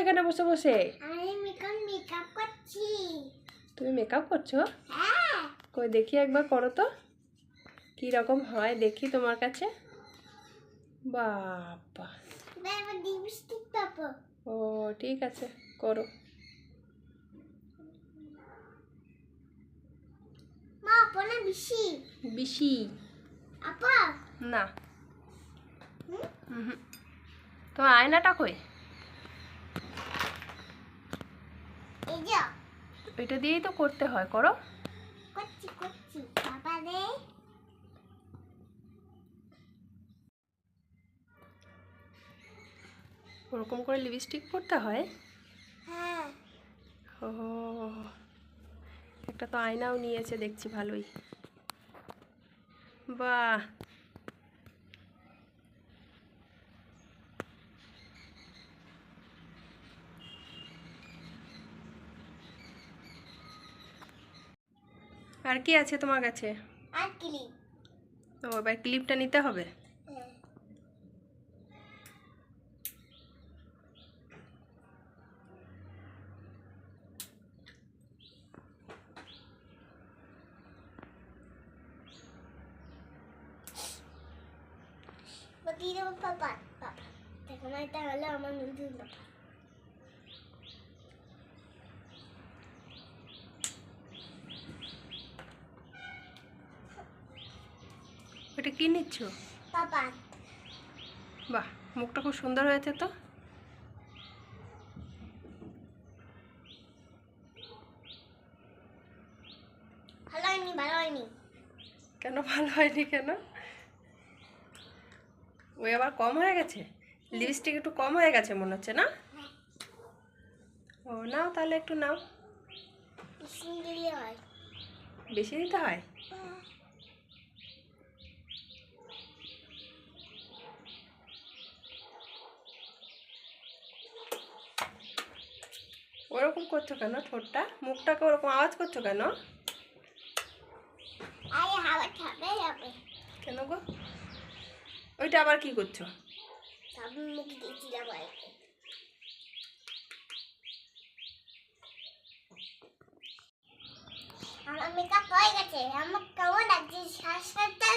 এখানে বসে বসে? আমি মেকআপ মেকআপ করছি। তুমি মেকআপ করছ? হ্যাঁ। কই দেখি একবার করো তো। কী রকম হয় দেখি তোমার কাছে। বাবা। ও ঠিক আছে করো। বেশি? বেশি। আপা? না। হুম? হুম। তোমার আয়নাটা কই? এটা দিয়েই তো করতে হয় করো। করছি করছি। বাবা রে। ওরকম করে লিপস্টিক পরতে হয়? হ্যাঁ। ও একটা তো আয়নাও নিয়েছে দেখছি ভালোই। বাহ! আর কি আছে তোমার কাছে? আর ক্লিপ। ও এবার ক্লিপটা নিতে হবে? হ্যাঁ। পাপা দেখো এটা হলো আমার নতুন পাপা ওটা কি নিচ্ছ? বাহ মুখটা খুব সুন্দর হয়েছে তো? ভালো হয়নি ভালো হয়নি। কেন ভালো হয়নি কেন? ওই আবার কম হয়ে গেছে? লিপস্টিক একটু কম হয়ে গেছে মনে হচ্ছে না? ও নাও তাহলে একটু নাও। হয়। বেশি দিতে হয়? ওরকম করছ কেন ঠোঁটটা? মুখটাকে ওরকম আওয়াজ করছ কেন? কেন গো? ওইটা আবার কি করছ? আমার মেকআপ হয়ে গেছে। আমার কেমন লাগছে? শ্বাসকর্তা